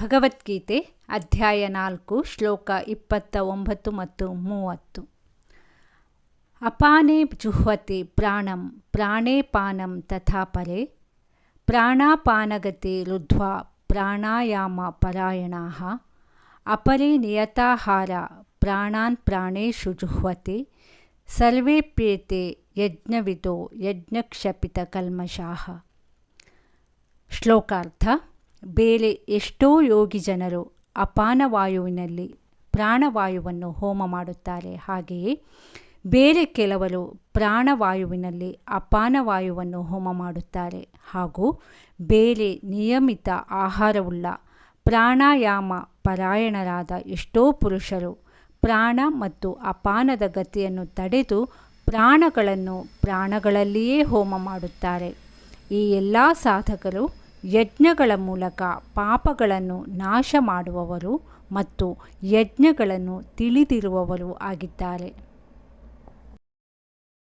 ಭಗವದ್ಗೀತೆ ಅಧ್ಯಾಯ ನಾಲ್ಕು, ಶ್ಲೋಕ ಇಪ್ಪತ್ತ ಒಂಬತ್ತು ಮತ್ತು ಮೂವತ್ತು. ಅಪಾನೇ ಜುಹ್ವತೆ ಪ್ರಾಣಂ, ಪ್ರಾಣೇ ಪಾನಂ ತಥಾ ಪರೆ, ಪ್ರಾಣಾಪಾನಗತೆ ರುದ್ಧ್ವಾ ಪ್ರಾಣಾಯಾಮ ಪರಾಯಣ, ಅಪರೇ ನಿಯತಾಹಾರ ಪ್ರಾಣಾನ್ ಪ್ರಾಣೇಶು ಜುಹ್ವತೆ ಸರ್ವೇಪ್ಯೇತೆ ಯಜ್ಞವಿದೋ ಯಜ್ಞಕ್ಷಪಿತ ಕಲ್ಮಷಾಹ ಶ್ಲೋಕಾರ್ಥ ಬೇರೆ ಎಷ್ಟೋ ಯೋಗಿ ಜನರು ಅಪಾನವಾಯುವಿನಲ್ಲಿ ಪ್ರಾಣವಾಯುವನ್ನು ಹೋಮ ಮಾಡುತ್ತಾರೆ. ಹಾಗೆಯೇ ಬೇರೆ ಕೆಲವರು ಪ್ರಾಣವಾಯುವಿನಲ್ಲಿ ಅಪಾನವಾಯುವನ್ನು ಹೋಮ ಮಾಡುತ್ತಾರೆ. ಹಾಗೂ ಬೇರೆ ನಿಯಮಿತ ಆಹಾರವುಳ್ಳ ಪ್ರಾಣಾಯಾಮ ಪರಾಯಣರಾದ ಎಷ್ಟೋ ಪುರುಷರು ಪ್ರಾಣ ಮತ್ತು ಅಪಾನದ ಗತಿಯನ್ನು ತಡೆದು ಪ್ರಾಣಗಳನ್ನು ಪ್ರಾಣಗಳಲ್ಲಿಯೇ ಹೋಮ ಮಾಡುತ್ತಾರೆ. ಈ ಎಲ್ಲ ಸಾಧಕರು ಯಜ್ಞಗಳ ಮೂಲಕ ಪಾಪಗಳನ್ನು ನಾಶ ಮಾಡುವವರು ಮತ್ತು ಯಜ್ಞಗಳನ್ನು ತಿಳಿದಿರುವವರು ಆಗಿದ್ದಾರೆ.